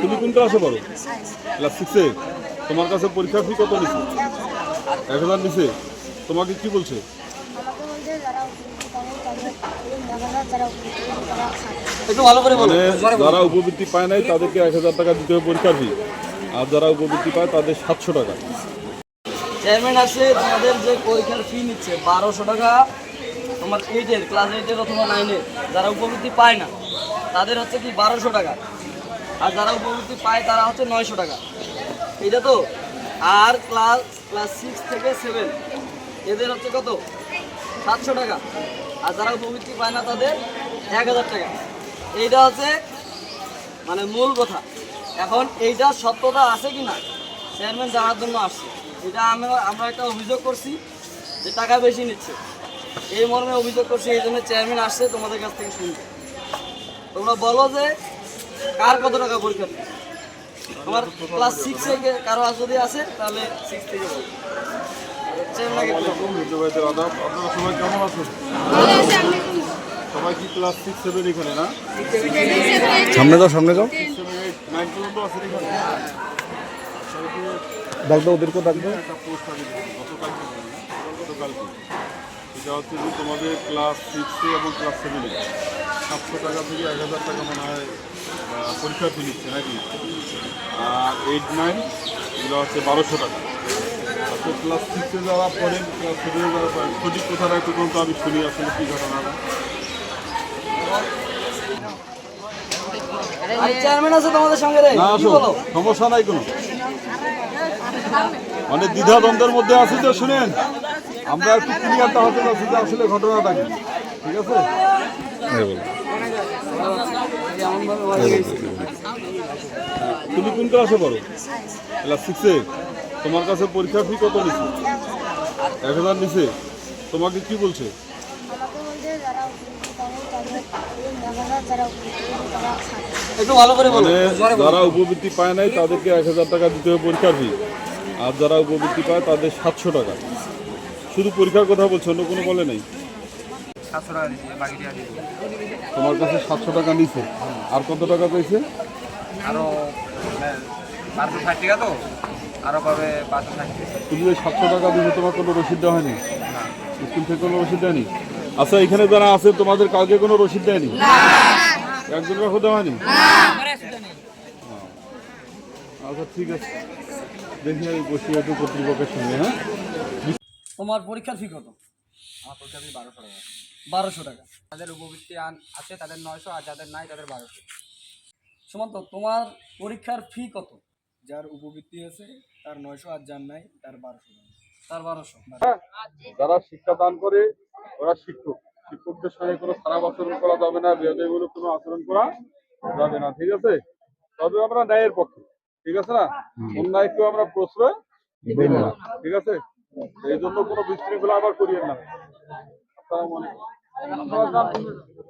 তুমি কোন ক্লাসে পড়ো? ক্লাস সিক্সে তোমার কাছে পরীক্ষার ফি কত নিছে? এক হাজার নিছে। তোমাকে কি বলছে? যারা মানে যারা উপবৃত্তি পায় নাই তাদেরকে এক হাজার টাকা দিতে হবে পরীক্ষার ফি আর যারা উপবৃত্তি পায় তাদের সাতশো টাকা। চেয়ারম্যান আছে তোমাদের যে পরীক্ষার ফি নিচ্ছে বারোশো টাকা। তোমার এইটের ক্লাস এইটের অথবা নাইনের যারা উপবৃত্তি পায় না তাদের হচ্ছে কি বারোশো টাকা। আর যারা উপবৃত্তি পায় তারা হচ্ছে নয়শো টাকা। এটা তো? আর ক্লাস ক্লাস সিক্স থেকে সেভেন এদের হচ্ছে কত? সাতশো টাকা। আর যারা উপবৃত্তি পায় না তাদের এক হাজার টাকা। এইটা হচ্ছে মানে মূল কথা। এখন এইটা সত্যতা আছে কি না চেয়ারম্যান জানার জন্য আসছে। এটা আমরা আমরা একটা অভিযোগ করছি যে টাকা বেশি নিচ্ছে। এই মর্মে অভিযোগ করছি, এই জন্য চেয়ারম্যান আসছে, তোমাদের কাছ থেকে শুনতে তোমরা বলো যে কার কত টাকা পরীক্ষা? তোমার ক্লাস সিক্সে কারও আর যদি আছে তাহলে সিক্স থেকে আপনারা সবাই কেমন আছেন? সবাই কি ক্লাস সিক্স সেভেন এখানে না? সামনে যাও সামনে যাও। নাইন পর্যন্ত আছেন এখানে। ডাকবে ওদেরকেও ডাকবে। একটা পোস্ট গতকালকে এটা হচ্ছে যে তোমাদের ক্লাস সিক্সে এবং ক্লাস সেভেনে সাতশো টাকা থেকে এক হাজার টাকা মনে হয় পরীক্ষা ফি নিচ্ছে নাকি? আর এইট নাইন এগুলো হচ্ছে বারোশো টাকা। আচ্ছা ক্লাস সিক্সে যারা পড়েন ক্লাস সেভেনে যারা পড়েন সঠিক কথাটা একটু পর্যন্ত আমি শুনি আসলে কী ঘটনাটা চেয়ারম্যান আছে তোমাদের সঙ্গে রে না কি আসো বলো? সমস্যা নাই কোনো। মানে দ্বিধা দ্বন্দ্বের মধ্যে আছি তো শুনেন। আমরা একটু ক্লিয়ারটা হতে পারছি যে আসলে ঘটনাটা কি ঠিক আছে? গেছে। তুমি কোন ক্লাসে পড়ো? ক্লাস সিক্সে তোমার কাছে পরীক্ষার ফি কত নিছে? এক হাজার নিছে? তোমাকে কি বলছে? যারা উপযুক্ত তাদের তাদের মেঘালয় যারা উপযুক্ত তারা খাবে একটু ভালো করে বলো। মানে যারা উপবৃত্তি পায় নাই তাদেরকে এক হাজার টাকা দিতে হবে পরীক্ষার ফি আর যারা উপবৃত্তি পায় তাদের সাতশো টাকা। শুধু পরীক্ষার কথা বলছে অন্য কোনো বলে নাই? সাতশো টাকা দিয়ে তোমার কাছে সাতশো টাকা নিছে। আর কত টাকা পেয়েছে আরও পাঁচশো ষাট টাকা তো। আরও পাবে পাঁচশো ষাট তুমি যে সাতশো টাকা দিয়েছ তোমার কোনো রসিদ দেওয়া হয়নি? স্কুল থেকে কোনো রসিদ দেয়নি? আচ্ছা এখানে যারা আছে তোমাদের কাউকে কোনো রসিদ দেয়নি? একজন রাখো দেওয়া হয়নি? আচ্ছা ঠিক আছে। দেখি আমি বসি একটু কর্তৃপক্ষের সঙ্গে হ্যাঁ? তোমার পরীক্ষার ফি কত আমার পরীক্ষা ফি বারোশো টাকা বারোশো টাকা। যাদের উপবৃত্তি আন- আছে তাদের নয়শো আর যাদের নাই তাদের বারোশো। সুমন্ত তোমার পরীক্ষার ফি কত? যার উপবৃত্তি আছে তার নয়শো আর যার নাই তার বারোশো টাকা। তার বারোশো। যারা শিক্ষা দান করে ওরা শিক্ষক। শিক্ষকদের সঙ্গে কোনো খারাপ আচরণ করা যাবে না বেদমূলক কোনো আচরণ করা যাবে না ঠিক আছে? তবে আমরা ন্যায়ের পক্ষে ঠিক আছে না? অন্যায় কেউ আমরা প্রশ্রয় দেব না ঠিক আছে? এই জন্য কোনো বিশৃঙ্খলা আবার করিয়েন না। আসসালামু আলাইকুম। 然后，他们。